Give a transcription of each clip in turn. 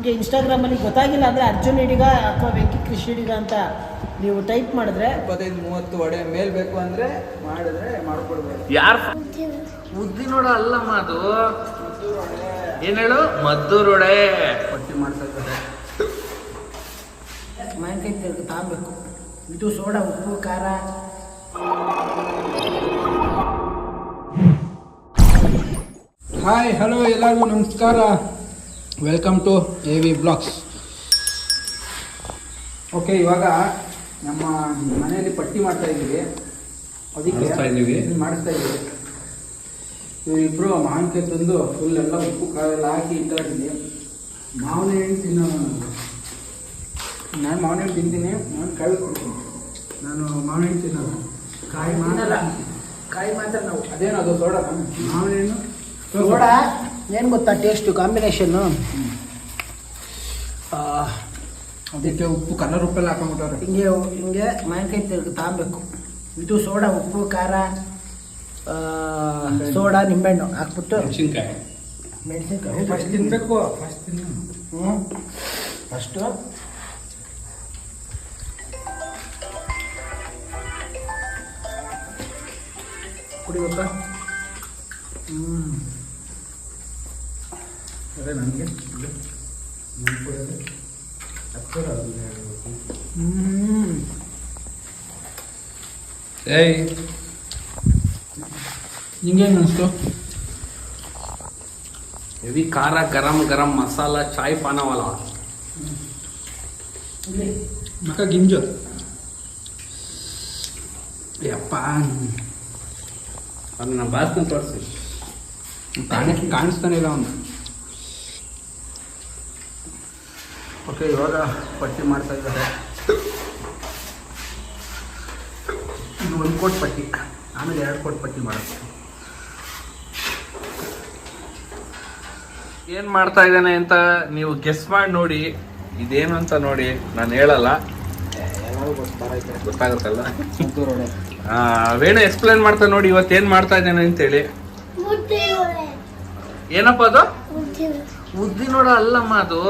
ನಿಮಗೆ ಇನ್ಸ್ಟಾಗ್ರಾಮಲ್ಲಿ ಗೊತ್ತಾಗಿಲ್ಲ ಅಂದರೆ ಅರ್ಜುನ್ ಹಿಡಿಗ ಅಥವಾ ವೆಂಕಿ ಕೃಷಿ ಹಿಡಿಗ ಅಂತ ನೀವು ಟೈಪ್ ಮಾಡಿದ್ರೆ ಇಪ್ಪತ್ತೈದು ಮೂವತ್ತು ಒಡೆ ಮೇಲ್ ಬೇಕು ಅಂದ್ರೆ ಮಾಡಿದ್ರೆ ಮಾಡ್ಕೊಡ್ಬೋದು. ಯಾರು ಉದ್ದಿನೋಡ ಅಲ್ಲಮ್ಮ ಅದು ಏನ್ ಹೇಳು? ಮದ್ದೂರೊಡೆ ಪಟ್ಟಿ ಮಾಡ್ತಾ ಇದ್ದಾರೆ ಮಾವಿನಕಾಯಿ ಇದು ಸೋಡಾ ಉಪ್ಪು ಖಾರ. ಹಾಯ್ ಹಲೋ ಎಲ್ಲರಿಗೂ ನಮಸ್ಕಾರ. Welcome to A V blogs okay ಇವಾಗ ನಮ್ಮ ಮನೆಯಲ್ಲಿ ಪಟ್ಟಿ ಮಾಡ್ತಾ ಇದ್ದೀವಿ. ಅದಕ್ಕೆ ಮಾಡಿಸ್ತಾ ಇದ್ದೀವಿ. ಮಾಡಿಸ್ತಾ ಇದ್ದೀವಿ. ಇವರಿಬ್ರು ಮಾವಿನಕಾಯಿ ತಂದು ಫುಲ್ ಎಲ್ಲ ಉಪ್ಪು ಎಲ್ಲ ಹಾಕಿ ಇಟ್ಟಿದ್ದೀವಿ ಮಾವಿನ ಹಣ್ಣು ತಿನ್ನೋ ನಾನು ಮಾವಿನ ಹಣ್ಣು ತಿಂತೀನಿ ನಾನು ಕಾಯಿ ಕೊಡ್ತೀನಿ ನಾನು ಮಾವಿನ ಹಣ್ಣು ತಿನ್ನೋದು ಕಾಯಿ. ಮಾತ್ರ ಕಾಯಿ ಮಾತ್ರ ನಾವು. ಅದೇನೋ ಅದು ಸೋಡಾ ಮಾವಿನ ಹಣ್ಣು ಸೋಡಾ? ಏನು ಗೊತ್ತಾ ಟೇಸ್ಟು ಕಾಂಬಿನೇಷನ್ನು ಅದಕ್ಕೆ ಉಪ್ಪು ಕಲರ್ ಉಪ್ಪೆಲ್ಲ ಹಾಕೊಂಡ್ಬಿಟ್ಟವ್ರೆ. ಹಿಂಗೆ ಹಿಂಗೆ ಮಾವಿನಕಾಯಿ ತೆಗೆದು ತಗೊಬೇಕು ಇದು ಸೋಡಾ ಉಪ್ಪು ಖಾರ ಆ, ಸೋಡಾ ನಿಂಬೆಹಣ್ಣು ಹಾಕ್ಬಿಟ್ಟು ಮೆಣಸಿನ್ಕಾಯಿ. ಮೆಣಸಿನ್ಕಾಯಿ. ಫಸ್ಟ್ ತಿನ್ನಬೇಕು ಫಸ್ಟ್ ತಿನ್ನ. ಹ್ಞೂ ಫಸ್ಟು ಕುಡಿಬೇಕಾ? ಹ್ಞೂ ಅದೇ ನನಗೆ ಏಯ್. ನಿಂಗೇನು ಅನಿಸ್ತು? ಹೆವಿ ಖಾರ ಗರಂ ಗರಂ ಮಸಾಲ ಚಾಯ್ ಪಾನವಲ್ಲ. ಮಕ್ಕ ಗಿಂಜು. ಯಪ್ಪ. ಅದನ್ನ ಬಾಸ್ನ ತೋರಿಸಿ. ಕಾಣಿ ಕಾಣಿಸ್ತಾನೆ ಇಲ್ಲ ಅವನು. ಓಕೆ ಇವಾಗ ಪಟ್ಟಿ ಮಾಡ್ತಾ ಇದ್ದಾರೆ. ಇದು ಒಂದು ಕೋಟ್ ಪಟ್ಟಿ. ಆಮೇಲೆ ಎರಡು ಕೋಟ್ ಪಟ್ಟಿ ಮಾಡೋದು ಏನು ಮಾಡ್ತಾ ಇದ್ದಾನೆ ಅಂತ ನೀವು ಗೆಸ್ ಮಾಡಿ ನೋಡಿ. ಇದೇನು ಅಂತ ನೋಡಿ ನಾನು ಹೇಳಲ್ಲ. ಗೊತ್ತಾಗುತ್ತಲ್ಲ? ವೇಣು ಎಕ್ಸ್ಪ್ಲೇನ್ ಮಾಡ್ತಾ ನೋಡಿ ಇವತ್ತು ಏನ್ ಮಾಡ್ತಾ ಇದ್ದಾನೆ ಅಂತೇಳಿ. ಏನಪ್ಪ ಅದು? ಉದ್ದಿನೋಡ ಅಲ್ಲಮ್ಮ ಅದು.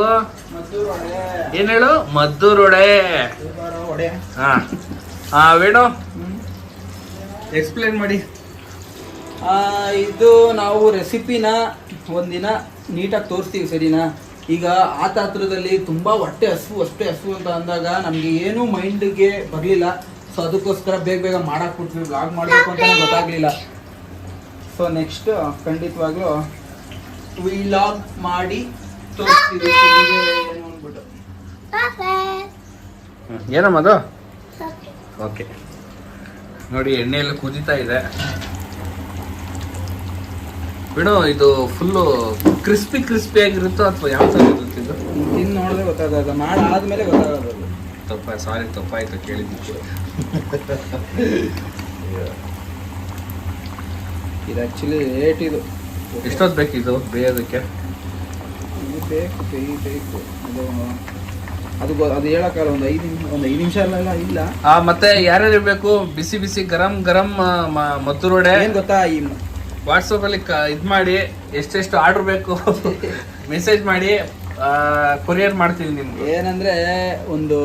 ಮದ್ದೂರೊಡೆ ಏನ್ ಹೇಳು? ಮದ್ದೂರೊಡೆ ಒಡೆ ಹಾ. ಹಾ ವೇಣು. ಎಕ್ಸ್ಪ್ಲೇನ್ ಮಾಡಿ. ಆ, ಇದು ನಾವು ರೆಸಿಪಿನ ಒಂದಿನ ನೀಟಾಗಿ ತೋರಿಸ್ತೀವಿ ಸರಿನಾ? ಈಗ ಆ ತಾತ್ರದಲ್ಲಿ ತುಂಬ ಹೊಟ್ಟೆ ಹಸು ಅಷ್ಟೇ ಹಸು ಅಂತ ಅಂದಾಗ ನಮಗೆ ಏನೂ ಮೈಂಡ್ಗೆ ಬರಲಿಲ್ಲ. ಸೊ ಅದಕ್ಕೋಸ್ಕರ ಬೇಗ ಬೇಗ ಮಾಡಕ್ ಬಿಟ್ವಿ ವ್ಲಾಗ್ ಮಾಡಬೇಕು ಅಂತಾನೆ ಗೊತ್ತಾಗಲಿಲ್ಲ. ಸೊ ನೆಕ್ಸ್ಟ್ ಖಂಡಿತವಾಗ್ಲೂ ವಿಲಾಗ್ ಮಾಡಿ ತೋರಿಸ್ತೀವಿ. ನಿಮ್ಗೆ ಏನು ಅಂದ್ಬಿಟ್ಟು. ಏನಮ್ಮ ಅದು? ಓಕೆ ನೋಡಿ ಎಣ್ಣೆಯಲ್ಲಿ ಕುದೀತಾ ಇದೆ. ಬಿಡು ಇದು ಫುಲ್ಲು ಕ್ರಿಸ್ಪಿ ಕ್ರಿಸ್ಪಿ ಆಗಿರುತ್ತೋ ಅಥವಾ ಯಾವ ಥರ ಇರುತ್ತೆ ಇದು? ತಿಂದು ನೋಡಿದ್ರೆ ಗೊತ್ತಾಗೋದು ಆದಮೇಲೆ ಗೊತ್ತಾಗೋದು ತಪ್ಪ ಸಾರಿ ತಪ್ಪಾಯ್ತು ಕೇಳಿದ್ದು ಇದು ಆ್ಯಕ್ಚುಲಿ ರೇಟ್ ಇದು. ಎಷ್ಟೊತ್ತು ಬೇಕಿದು ಬೇಯೋದಕ್ಕೆ? ಇದು ಬೇಕು ಬೇಯಿ ಬೇಕು. ಅದು ಅದು ಗೊ- ಅದು ಹೇಳಕ್ಕಲ್ಲ ಒಂದು ಐದು ನಿಮಿಷ ಒಂದು ಐದು ನಿಮಿಷ ಎಲ್ಲ ಇಲ್ಲ. ಆ ಮತ್ತೆ ಯಾರ್ಯಾರು ಇರಬೇಕು? ಬಿಸಿ ಬಿಸಿ ಗರಂ ಗರಂ ಮದ್ದೂರೊಡೆ ಏನು ಗೊತ್ತಾ ಈ ವಾಟ್ಸಪ್ ಅಲ್ಲಿ ಕ- ಇದು ಮಾಡಿ ಎಷ್ಟೆಷ್ಟು ಆರ್ಡರ್ ಬೇಕು? ಮೆಸೇಜ್ ಮಾಡಿ. ಕೊರಿಯರ್ ಮಾಡ್ತೀನಿ ನಿಮ್ಗೆ. ಏನಂದ್ರೆ ಒಂದು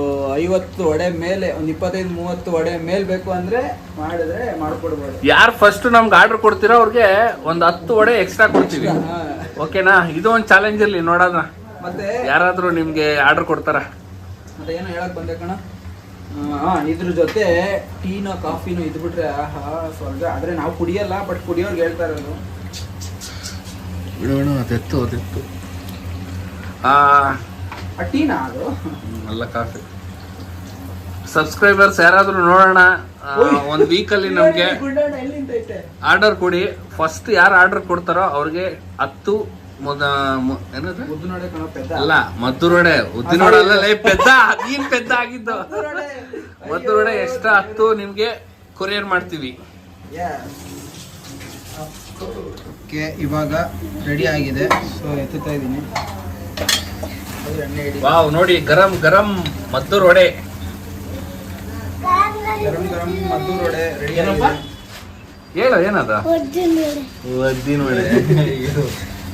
ಐವತ್ತು ಒಡೆ ಮೇಲೆ ಒಂದು ಇಪ್ಪತ್ತೈದು ಮೂವತ್ತು ಒಡೆ ಮೇಲೆ ಬೇಕು ಅಂದ್ರೆ ಮಾಡಿದ್ರೆ ಮಾಡ್ಕೊಡ್ಬೋದು. ಯಾರು ಫಸ್ಟ್ ನಮ್ಗೆ ಆರ್ಡರ್ ಕೊಡ್ತೀರೋ ಅವ್ರಿಗೆ ಒಂದು ಹತ್ತು ಒಡೆ ಎಕ್ಸ್ಟ್ರಾ ಕೊಡ್ತೀವಿ. ಹಾ. ಓಕೆನಾ ಇದು ಒಂದು ಚಾಲೆಂಜ್ ಇರಲಿ ನೋಡೋಣ. ಮತ್ತೆ ಯಾರಾದರೂ ನಿಮಗೆ ಆರ್ಡರ್ ಕೊಡ್ತಾರ? ಮತ್ತೆ ಏನೋ ಹೇಳಕ್ ಬಂದೆ ಕಣ. ಹಾಂ ಇದ್ರ ಜೊತೆ ಟೀನೋ ಕಾಫಿನೋ ಇದ್ಬಿಟ್ರೆ ಆಹಾ ಸ್ವರ್ಗ ಆದ್ರೆ ನಾವು ಕುಡಿಯಲ್ಲ ಬಟ್ ಕುಡಿಯೋರ್ಗೆ ಹೇಳ್ತಾ ಇರೋದು. ಅದೆತ್ತು ಅದೆತ್ತು ಆ ಆ ಅದು ಅಲ್ಲ ಕಾಫಿ. ಸಬ್ಸ್ಕ್ರೈಬರ್ಸ್ ಯಾರಾದ್ರೂ ನೋಡೋಣ ಒಂದು ಒಂದ್ ವೀಕ್ ಅಲ್ಲಿ ನಮ್ಗೆ ಆರ್ಡರ್ ಕೊಡಿ. ಫಸ್ಟ್ ಯಾರು ಆರ್ಡರ್ ಕೊಡ್ತಾರೋ ಅವ್ರಿಗೆ ಹತ್ತು ಅಲ್ಲ ಮದ್ದುರೋಡೆ ಉದ್ದಿನೋಡೆ ಅಲ್ಲ ಪೆದ್ದ ನೀನ್ ಪೆದ್ದ ಆಗಿದ್ದು. ಮದ್ದೂರೊಡೆ ಎಷ್ಟ ಹತ್ತು ನಿಮ್ಗೆ ಕೊರಿಯರ್ ಮಾಡ್ತೀವಿ. ಓಕೆ ಇವಾಗ ರೆಡಿ ಆಗಿದೆ. ಸೊ ಎತ್ತುತ್ತಾ ಇದ್ದೀನಿ. ಹಿಡಿ ವಾವ್ ನೋಡಿ ಗರಂ ಗರಂ ಮದ್ದೂರೊಡೆ ಗರಂ ಗರಂ ಮದ್ದೂರ್ ವಡೆ ರೆಡಿ ಹೇಳು ಏನದ? ಉದ್ದಿನೊಡೆ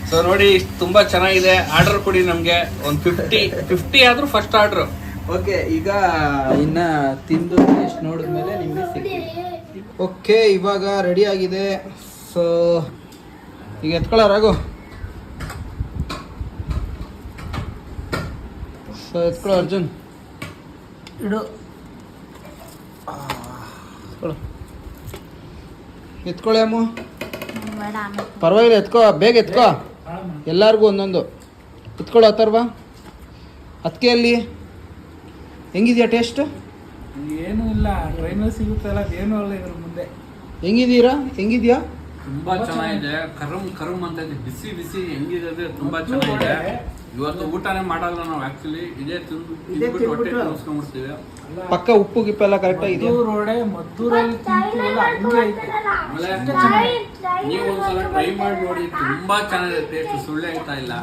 ಸೊ ನೋಡಿ ಇಷ್ಟು ತುಂಬಾ ಚೆನ್ನಾಗಿದೆ. ಆರ್ಡರ್ ಕೊಡಿ ನಮ್ಗೆ. ಒಂದ್ ಫಿಫ್ಟಿ ಫಿಫ್ಟಿ ಆದ್ರೂ ಫಸ್ಟ್ ಆರ್ಡರ್ ಓಕೆ ಈಗ ಇನ್ನ ತಿಂದು ಟೇಸ್ಟ್ ನೋಡಿದ್ಮೇಲೆ ನಿಮಗೆ ಸಿಗ್ತೀವಿ ಓಕೆ ಇವಾಗ ರೆಡಿ ಆಗಿದೆ. ಸೊ ಈಗ ಎತ್ಕೊಳ್ಳೋ ರಾಗು ಸೊ ಎತ್ಕೊಳ್ಳೋ ಅರ್ಜುನ್ ಇಡು. ಎತ್ಕೊಳ್ಳೋ ಎತ್ಕೊಳ್ಳಿ ಅಮ್ಮ. ಪರವಾಗಿಲ್ಲ ಎತ್ಕೋ ಬೇಗ ಎತ್ಕೋ. ಎಲ್ಲರಿಗೂ ಒಂದೊಂದು. ಎತ್ಕೊಳ್ಳೋ ಅಥರ್ವ. ಅದಕ್ಕೆ ಅಲ್ಲಿ ಹೆಂಗಿದ್ಯಾ ಟೇಸ್ಟ್? ಏನು ಇಲ್ಲ ಟ್ರೈನಲ್ಲಿ ಸಿಗುತ್ತಲ್ಲ ಏನೂ ಅಲ್ಲ ಇದ್ರ ಮುಂದೆ. ಹೆಂಗಿದ್ದೀರಾ? ಹೆಂಗಿದ್ಯಾ? ತುಂಬಾ ಚೆನ್ನಾಗಿದೆ. ಕರುಮ್ ಕರುಮ್ ಅಂತ ಇದೆ. ಬಿಸಿ ಬಿಸಿ ಹೆಂಗಿದೆ ತುಂಬಾ ಚೆನ್ನಾಗಿದೆ. ಇವತ್ತು ಊಟನೇ ಮಾಡಲ್ಲ ನಾವು ಆಕ್ಚುಲಿ ಇದೇ ತಿಂದು ಇದೇ ತಿಂದ್ಬಿಟ್ಟು ಹೊಟ್ಟೆ ತಿಂದ್ಬಿಟ್ಟು? ತುಂಬಿಸ್ಕೊಂಡ್ಬಿಡ್ತೀವಿ ಪಕ್ಕ ಉಪ್ಪು ಗಿಪ್ಪು ಎಲ್ಲ ಕರೆಕ್ಟ್ ಇದೆ ಮದ್ದೂರೋಡೆ ಮದ್ದೂರಲ್ಲಿ ತಿಂತೀವಲ್ಲ? ಹಂಗೆ ಐತೆ. ಆಮೇಲೆ ಅಷ್ಟೇ ಚೆನ್ನಾಗಿ ನೀವು ಒಂದ್ಸಲ ಟ್ರೈ ಮಾಡಿ ನೋಡಿ ತುಂಬಾ ಚೆನ್ನಾಗಿದೆ ಟೇಸ್ಟ್ ಸುಳ್ಳೆ ಆಯ್ತಾ ಇಲ್ಲ.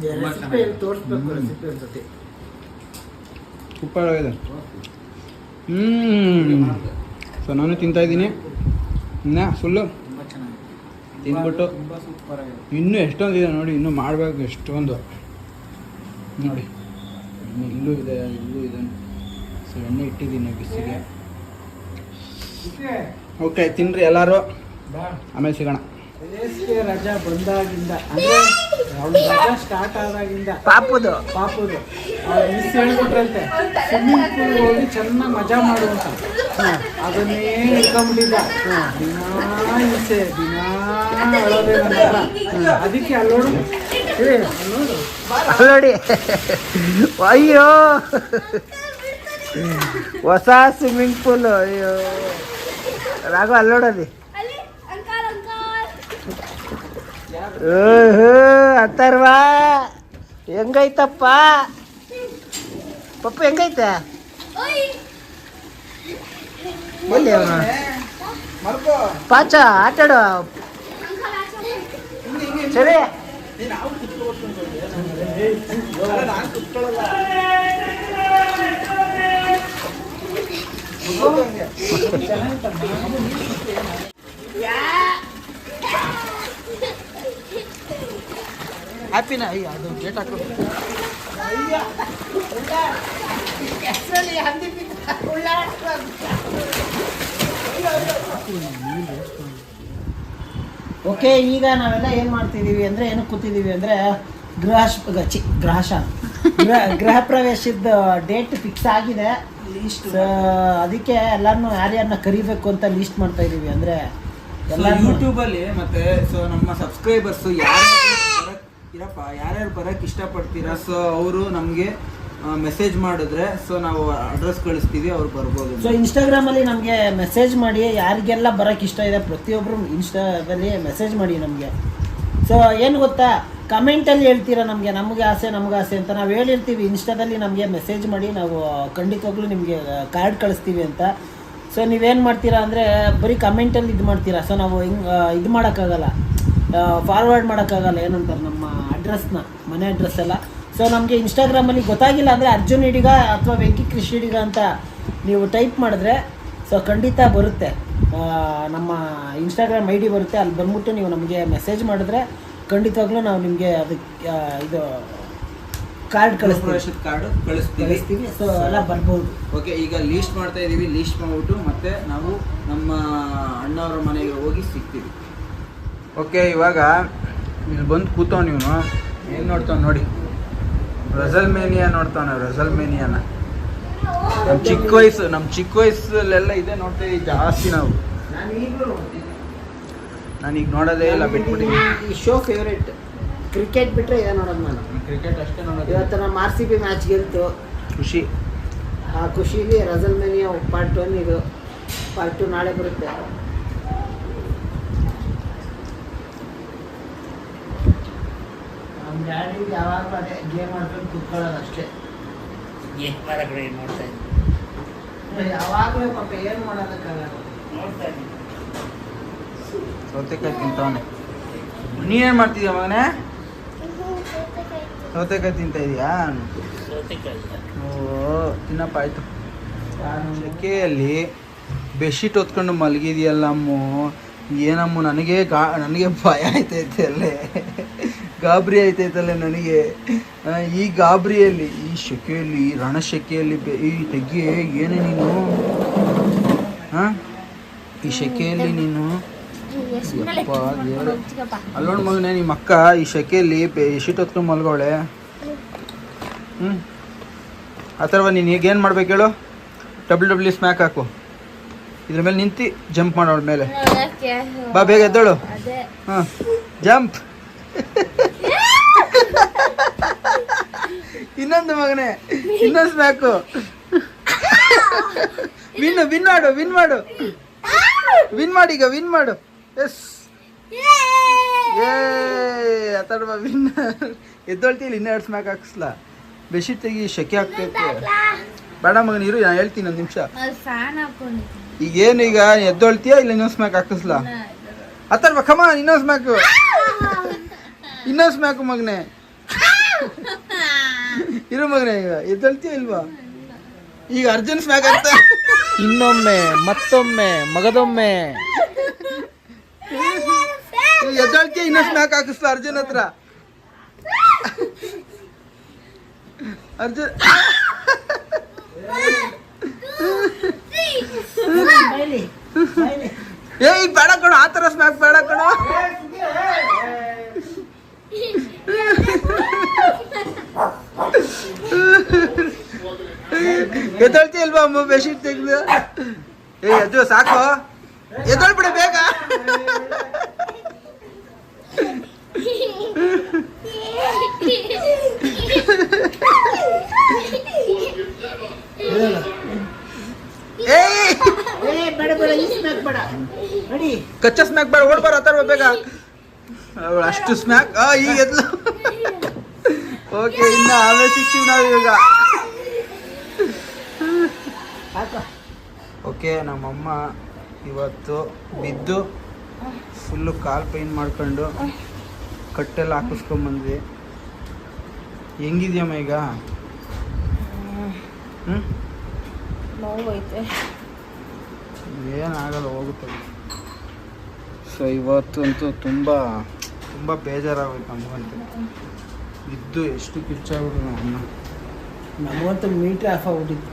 ತುಂಬಾ ರೆಸಿಪಿ ಚೆನ್ನಾಗಿದೆ. ತೋರಿಸ್ಬೇಕು ರೆಸಿಪಿ ಅನ್ಸುತ್ತೆ ಸೂಪರ್ ಆಗಿದೆ ಹ್ಮ್. ಸೊ ನಾನು ತಿಂತಾ ಇದ್ದೀನಿ. ಇನ್ನ ಸುಳ್ಳು. ತುಂಬಾ ಚೆನ್ನಾಗಿದೆ. ತಿಂದ್ಬಿಟ್ಟು ತುಂಬಾ ಸೂಪರ್ ಆಗಿದೆ. ಇನ್ನೂ ಎಷ್ಟೊಂದಿದೆ ನೋಡಿ ಇನ್ನೂ ಮಾಡಬೇಕು ಎಷ್ಟೊಂದು. ನೋಡಿ. ಇನ್ನು ಇಲ್ಲೂ ಇದೆ ಇಲ್ಲೂ ಇದೆ ಸೊ ಎಣ್ಣೆ ಇಟ್ಟಿದ್ದೀನಿ ಬಿಸಿಗೆ. ಓಕೆ ತಿನ್ರಿ ಎಲ್ಲರೂ. ಆಮೇಲೆ ಸಿಗೋಣ. ರಜಾ ಬಂದಾಗಿಂದ ಅಂದ್ರೆ ಅವ್ನ ರಜಾ ಸ್ಟಾರ್ಟ್ ಆದಾಗಿಂದ ಪಾಪುದು. ಪಾಪುದು. ಮಿಸ್ ಹೇಳ್ಬಿಟ್ರಂತೆ ಸ್ವಿಮ್ಮಿಂಗ್ ಪೂಲ್ ಹೋಗಿ ಚೆನ್ನಾಗಿ ಮಜಾ ಮಾಡುವಂತ. ಅದನ್ನೇ ಹಿಡ್ಕೊಂಡ್ಬಿಟ್ಟಿದ್ದ ದಿನಾ ಹಿಂಸೆ ದಿನಾ ಅಳೋದೇ ಅದಕ್ಕೆ ಅಲ್ಲೋಡು. ಏ, ಅಲ್ಲೋಡು. ನೋಡಿ ಅಯ್ಯೋ. ಹೊಸ ಸ್ವಿಮ್ಮಿಂಗ್ ಪೂಲ್ ಅಯ್ಯೋ. ರಾಘು ಅಲ್ಲೋಡದಿ. ಅಲ್ಲಿ ಅಂಕಲ್ ಅತ್ತರ್ವಾ ಓಹೋ ಅಥರ್ವಾ ಹೆಂಗೈತಪ್ಪ? ಪಪ್ಪ ಹೆಂಗೈತೆ? ಅವನು? ಪಾಚ ಆಟಾಡು. ಸರಿ. ಹ್ಯಾಪಿನ ಅಯ್ಯ ಅದು ಗೇಟ್ ಹಾಕೋ ಓಕೆ ಈಗ ನಾವೆಲ್ಲ ಏನು ಮಾಡ್ತಿದ್ದೀವಿ ಅಂದರೆ ಏನು ಕೂತಿದ್ದೀವಿ ಅಂದರೆ ಗೃಹ ಚಿ ಗ್ರಹಶ. ಗೃಹ ಗೃಹ ಪ್ರವೇಶದ ಡೇಟ್ ಫಿಕ್ಸ್ ಆಗಿದೆ. ಲಿಸ್ಟ್ ಅದಕ್ಕೆ ಎಲ್ಲಾರನ್ನೂ ಯಾರ್ಯಾರನ್ನ ಕರಿಬೇಕು ಅಂತ ಲಿಸ್ಟ್ ಮಾಡ್ತಾ ಇದೀವಿ. ಅಂದರೆ ಎಲ್ಲ ಯೂಟ್ಯೂಬ್ ಅಲ್ಲಿ ಮತ್ತೆ ಸೊ ನಮ್ಮ ಸಬ್ಸ್ಕ್ರೈಬರ್ಸ್ ಯಾರು ಇರಪ್ಪ ಯಾರ್ಯಾರು ಬರಕ್ ಇಷ್ಟಪಡ್ತೀರಾ? ಸೊ ಅವರು ನಮಗೆ ಮೆಸೇಜ್ ಮಾಡಿದ್ರೆ ಸೊ ನಾವು ಅಡ್ರೆಸ್ ಕಳಿಸ್ತೀವಿ ಅವ್ರು ಬರ್ಬೋದು. ಸೊ ಇನ್ಸ್ಟಾಗ್ರಾಮಲ್ಲಿ ನಮಗೆ ಮೆಸೇಜ್ ಮಾಡಿ ಯಾರಿಗೆಲ್ಲ ಬರೋಕ್ಕೆ ಇಷ್ಟ ಇದೆ ಪ್ರತಿಯೊಬ್ಬರು ಇನ್ಸ್ಟಾದಲ್ಲಿ ಮೆಸೇಜ್ ಮಾಡಿ ನಮಗೆ. ಸೊ ಏನು ಗೊತ್ತಾ? ಕಮೆಂಟಲ್ಲಿ ಹೇಳ್ತೀರಾ ನಮಗೆ? ನಮಗೆ ಆಸೆ ನಮಗೆ ಆಸೆ ಅಂತ. ನಾವು ಹೇಳಿರ್ತೀವಿ ಇನ್ಸ್ಟಾದಲ್ಲಿ ನಮಗೆ ಮೆಸೇಜ್ ಮಾಡಿ, ನಾವು ಖಂಡಿತವಾಗ್ಲೂ ನಿಮಗೆ ಕಾರ್ಡ್ ಕಳಿಸ್ತೀವಿ ಅಂತ. ಸೊ ನೀವೇನು ಮಾಡ್ತೀರಾ ಅಂದರೆ, ಬರೀ ಕಮೆಂಟಲ್ಲಿ ಇದು ಮಾಡ್ತೀರಾ? ಸೊ ನಾವು ಹಿಂಗೆ ಇದು ಮಾಡೋಕ್ಕಾಗಲ್ಲ. ಫಾರ್ವರ್ಡ್ ಮಾಡೋಕ್ಕಾಗಲ್ಲ, ಏನಂತಾರೆ ನಮ್ಮ ಅಡ್ರೆಸ್ನ ಮನೆ ಅಡ್ರೆಸ್ ಎಲ್ಲ. ಸೊ ನಮಗೆ ಇನ್ಸ್ಟಾಗ್ರಾಮಲ್ಲಿ ಗೊತ್ತಾಗಿಲ್ಲ ಅಂದರೆ ಅರ್ಜುನ್ ಹಿಡಿಗ ಅಥವಾ ವೆಂಕಿ ಕೃಷಿ ಹಿಡಿಗ ಅಂತ ನೀವು ಟೈಪ್ ಮಾಡಿದ್ರೆ ಸೊ ಖಂಡಿತ ಬರುತ್ತೆ. ನಮ್ಮ ಇನ್ಸ್ಟಾಗ್ರಾಮ್ ಐ ಡಿ ಬರುತ್ತೆ. ಅಲ್ಲಿ ಬಂದ್ಬಿಟ್ಟು ನೀವು ನಮಗೆ ಮೆಸೇಜ್ ಮಾಡಿದ್ರೆ ಖಂಡಿತವಾಗ್ಲೂ ನಾವು ನಿಮಗೆ ಅದಕ್ಕೆ ಇದು ಕಾರ್ಡ್ ಕಳಿಸ್ತೀವಿ. ಕಾರ್ಡ್ ಕಳಿಸ್ತೀವಿ. ಕಳಿಸ್ತೀವಿ. ಸೊ ಎಲ್ಲ ಬರ್ಬೋದು. ಓಕೆ ಈಗ ಲೀಸ್ಟ್ ಮಾಡ್ತಾ ಇದ್ದೀವಿ ಲೀಸ್ಟ್ ಮಾಡ್ಬಿಟ್ಟು ಮತ್ತೆ ನಾವು ನಮ್ಮ ಅಣ್ಣವ್ರ ಮನೆಗೆ ಹೋಗಿ ಸಿಗ್ತೀವಿ. ಓಕೆ ಇವಾಗ ಇಲ್ಲಿ ಬಂದು ಕೂತವ್ ನೀವು ಏನು ನೋಡ್ತಾವ್ ನೋಡಿ? ರಸಲ್ ಮೇನಿಯಾ ನೋಡ್ತಾವ ರಸಲ್ ಮೇನಿಯಾನ ನಮ್ಮ ಚಿಕ್ಕ ವಯಸ್ಸು ನಮ್ಮ ಚಿಕ್ಕ ವಯಸ್ಸಲ್ಲೆಲ್ಲ ಇದೆ ನೋಡ್ತಾ ಇದೀವಿ ಜಾಸ್ತಿ ನಾವು. ನಾನೀಗ ನೋಡೋದೇ ಇಲ್ಲ ಬಿಟ್ಬಿಟ್ಟಿದ್ದೀನಿ. ಈ ಶೋ ಫೇವ್ರೇಟ್ ಕ್ರಿಕೆಟ್ ಬಿಟ್ಟರೆ ಇದೆ ನೋಡೋದು ನಾನು. ಕ್ರಿಕೆಟ್ ಅಷ್ಟೇ ನೋಡೋದು ಇವತ್ತು ನಮ್ಮ ಆರ್ ಸಿ ಬಿ ಮ್ಯಾಚ್ ಗೆಲ್ತು. ಖುಷಿ. ಆ ಖುಷಿಗೆ ರಜಲ್ ಮೇನಿಯ ಪಾರ್ಟ್ ಒನ್ ಇದು. ಪಾರ್ಟ್ ಟು ನಾಳೆ ಬರುತ್ತೆ. ನಮ್ಮ ಡ್ಯಾಡಿ ಯಾವಾಗಲೂ ಅದೇ ಗೇಮ್ ಆಡ್ಕೊಂಡು ಕುತ್ಕೊಳ್ಳೋದು ಅಷ್ಟೇ. ಗೇಮ್ ಮಾಡಕ್ಕೆ ಏನು ಇದ್ದೀನಿ ಯಾವಾಗಲೂ ಪಾಪ ಏನು ಮಾಡೋದಕ್ಕಾಗಲ್ಲ. ನೋಡ್ತಾ ಇದ್ದೀನಿ. ಸೌತೆಕಾಯಿ ತಿಂತವನೆ. ನೀನೇನು ಮಾಡ್ತಿದ್ಯಾ ಮಗನೇ? ಸೌತೆಕಾಯಿ ತಿಂತ ಇದೀಯಾ? ಓ ತಿನ್ನಪ್ಪ, ಆಯ್ತು. ಸೆಕೆಯಲ್ಲಿ ಬೆಡ್ಶೀಟ್ ಹೊತ್ಕೊಂಡು ಮಲಗಿದೆಯಲ್ಲ ಅಮ್ಮ. ಏನಮ್ಮ, ನನಗೆ ಗಾ, ನನಗೆ ಭಯ ಆಯ್ತೈತೆ ಅಲ್ಲೇ. ಗಾಬರಿ ಆಯ್ತೈತಲ್ಲ ನನಗೆ. ಈ ಗಾಬರಿಯಲ್ಲಿ, ಈ ಶೆಕೆಯಲ್ಲಿ ಈ ರಣ ಶೆಕೆಯಲ್ಲಿ ಬೆ- ಈ ತೆಗ್ಗೆ ಏನೇ ನೀನು? ಹಾಂ ಈ ಶೆಕೆಯಲ್ಲಿ ನೀನು ಅಲ್ಲೋಡ್ ಮಗನೇ ನಿಮ್ಮ ಅಕ್ಕ ಈ ಶೆಕೆಯಲ್ಲಿ ಶೀಟ್ ಹೊತ್ಕೊಂಡು ಮಲ್ಗೋಳೆ. ಹ್ಞೂ ಥರವ ನೀನು ಈಗ ಏನು ಮಾಡ್ಬೇಕು ಹೇಳು? ಡಬ್ಲ್ಯೂ ಡಬ್ಲ್ಯೂ ಸ್ಮ್ಯಾಕ್ ಹಾಕು. ಇದ್ರ ಮೇಲೆ ನಿಂತು ಜಂಪ್ ಮಾಡೋಳ ಮೇಲೆ. ಬಾ ಬೇಗ ಎದ್ದೋಳು. ಹಾಂ. ಜಂಪ್. ಇನ್ನೊಂದು ಮಗನೇ ಇನ್ನೊಂದು ಸ್ಮ್ಯಾಕು ವಿನ್ ವಿನ್ ಮಾಡು ವಿನ್ ಮಾಡು. ವಿನ್ ಮಾಡಿ ಈಗ ವಿನ್ ಮಾಡು. ಎಸ್ ಏ ಅಥರ್ವ ವಿನ್ ಎದ್ದೊಳ್ತೀಲಿ ಇನ್ನೆರಡು ಸ್ಮ್ಯಾಕ್ ಹಾಕಿಸ್ಲಾ. ಬೆಡ್ಶೀಟ್ ತೆಗಿ ಶೆಕೆ ಹಾಕ್ತೈತೆ ಬೇಡ ಮಗನ ಇರು ನಾನು ಹೇಳ್ತೀನಿ ಒಂದು ನಿಮಿಷ. ಈಗ ಏನು ಈಗ ಎದ್ದೊಳ್ತೀಯ ಇಲ್ಲ ಇನ್ನೊಂದು ಸ್ಮ್ಯಾಕ್ ಹಾಕಿಸ್ಲಾ? ಅಥರ್ವ ಕಮ ಇನ್ನೊಂದು ಸ್ಮ್ಯಾಕು ಇನ್ನೊಂದು ಸ್ಮ್ಯಾಕು ಮಗನೆ. ಇರು ಮಗನೇ ಈಗ ಎದ್ದೊಳ್ತೀಯ ಇಲ್ವಾ? ಈಗ ಅರ್ಜುನ್ ಸ್ಮ್ಯಾಕ್ ಅಂತ ಇನ್ನೊಮ್ಮೆ ಮತ್ತೊಮ್ಮೆ ಮಗದೊಮ್ಮೆ. ಈಗ ಇನ್ನಷ್ಟು ಸ್ಮ್ಯಾಕ್ ಹಾಕಿಸ್ಲಾ ಅರ್ಜುನ್ ಹತ್ರ? ಅರ್ಜುನ್. ಏಯ್ ಬೇಡ ಕಣೋ ಆ ಥರ ಬೇಡ ಕಣೋ ಎದ್ದೊಳ್ತಿ ಅಲ್ವಾ ಅಮ್ಮ ಬೆಡ್ಶೀಟ್ ತೆಗ್ದು? ಏ ಎದ್ದು ಸಾಕು. ಎದ್ದೊಳ್ಬಿಡು ಬೇಗ ಏಯ್ ಏ ಬೇಡ ಬೇಡ ಈ ಸ್ಮ್ಯಾಕ್ ಬೇಡ ನಡಿ ಕಚ್ಚಾ ಸ್ಮ್ಯಾಕ್ ಬೇಡ ಓಡ್ಬಾರ ಆತರ ಬೇಗ. ಅವಳು ಅಷ್ಟು ಸ್ಮ್ಯಾಕ್ ಆ ಈಗ ಎದ್ಲು. ಓಕೆ ಇನ್ನ ಆಮೇಲೆ ಸಿಗ್ತೀವಿ ನಾವು ಇವಾಗ ಓಕೆ ನಮ್ಮಮ್ಮ ಇವತ್ತು ಬಿದ್ದು ಫುಲ್ಲು ಕಾಲು ಪೈನ್ ಮಾಡ್ಕೊಂಡು ಕಟ್ಟೆಲ್ಲ ಹಾಕಿಸ್ಕೊಂಬಂದ್ವಿ. ಹೆಂಗಿದ್ಯಮ್ಮ ಈಗ? ಹ್ಞೂ ನೋವೈತೆ. ಏನಾಗಲ್ಲ ಹೋಗುತ್ತೆ. ಸೊ ಇವತ್ತಂತೂ ತುಂಬ ತುಂಬ ಬೇಜಾರಾಗೋಯ್ತು ನಮಗಂತೂ ಇದ್ದು ಎಷ್ಟು ಕಿರ್ಚಾಗ್ಬಿಟ್ಟು ನಮ್ಮ ನಮಗಂತೂ ಮೀಟ್ರ್ ಆಫ್ ಆಗ್ಬಿಟ್ಟಿತ್ತು.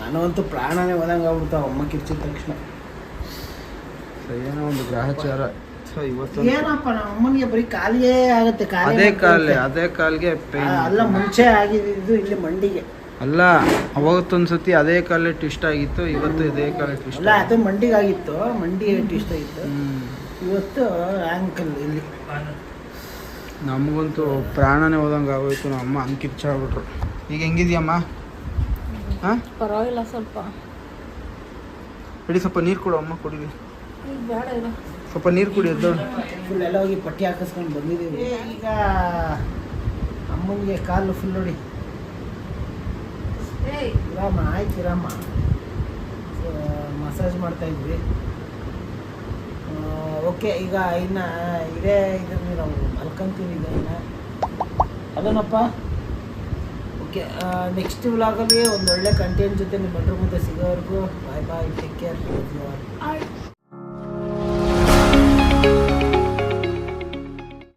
ನನಗಂತೂ ಪ್ರಾಣನೇ ಹೋದಂಗೆ ಆಗ್ಬಿಡ್ತಾವ ಅಮ್ಮ ಕಿರ್ಚಿದ ತಕ್ಷಣ. ಏನೋ ಒಂದು ಗ್ರಹಚಾರ. ಸೊ ಇವತ್ತು ಏನಪ್ಪ ನಮ್ಮ ಅಮ್ಮನಿಗೆ ಬರೀ ಕಾಲಿಗೆ ಆಗುತ್ತೆ ಕಾಲೇ ಅದೇ ಕಾಲೇ ಅದೇ ಕಾಲ್ಗೆ ಪೇನ್ ಅಲ್ಲ ಮುಂಚೆ ಆಗಿದ್ದು ಇಲ್ಲಿ ಮಂಡಿಗೆ. ಅಲ್ಲ ಅವಾಗತ್ತೊಂದ್ಸತಿ ಅದೇ ಕಾಲೇ ಟ್ವಿಸ್ಟ್ ಆಗಿತ್ತು ಇವತ್ತು ಇದೇ ಕಾಲೇ ಟ್ವಿಸ್ಟ್ ಅಲ್ಲ ಅದು ಮಂಡಿಗೆ ಆಗಿತ್ತು ಮಂಡಿಗೆ ಇಷ್ಟ ಆಗಿತ್ತು. ಇವತ್ತು ಆಂಕಲ್ ಇಲ್ಲಿ. ನಮಗಂತೂ ಪ್ರಾಣನೇ ಹೋದಂಗೆ ಆಗೋಯ್ತು ನಮ್ಮ ಅಮ್ಮ ಹಂಗೆ ಕಿರ್ಚಾಗ್ಬಿಟ್ರು ಈಗ ಹೆಂಗಿದ್ಯಮ್ಮ? ಹಾಂ? ಪರವಾಗಿಲ್ಲ ಸ್ವಲ್ಪ. ಬಿಡಿ ಸ್ವಲ್ಪ ನೀರು ಕೊಡು ಅಮ್ಮ ಕುಡಿಲಿ. ಸ್ವಲ್ಪ ನೀರು ಕುಡಿಯೋದು ಫುಲ್ ಎಲ್ಲ ಹೋಗಿ ಪಟ್ಟಿ ಹಾಕಿಸ್ಕೊಂಡು ಬಂದಿದ್ದೀವಿ. ಈಗ ಅಮ್ಮನಿಗೆ ಕಾಲು ಫುಲ್ ನೋಡಿ. ಏಯ್ ಇರಮ್ಮ ಆಯ್ತು ರಾಮ ಮಸಾಜ್ ಮಾಡ್ತಾ ಇದ್ವಿ. ಓಕೆ ಈಗ ಇನ್ನ ಇದೇ ಇದರಲ್ಲಿ ನಾವು ಮಲ್ಕೊಂತೀವಿ ಈಗ ಇನ್ನು. ಅದನ್ನಪ್ಪ ಓಕೆ ನೆಕ್ಸ್ಟ್ ವ್ಲಾಗಲ್ಲಿ ಒಂದು ಒಳ್ಳೆ ಕಂಟೆಂಟ್ ಜೊತೆ ನಿಮ್ಮ ಮುಂದೆ ಸಿಗೋವರೆಗೂ. ಬಾಯ್ ಬಾಯ್ ಟೇಕ್ ಕೇರ್ ಆಯ್ತು.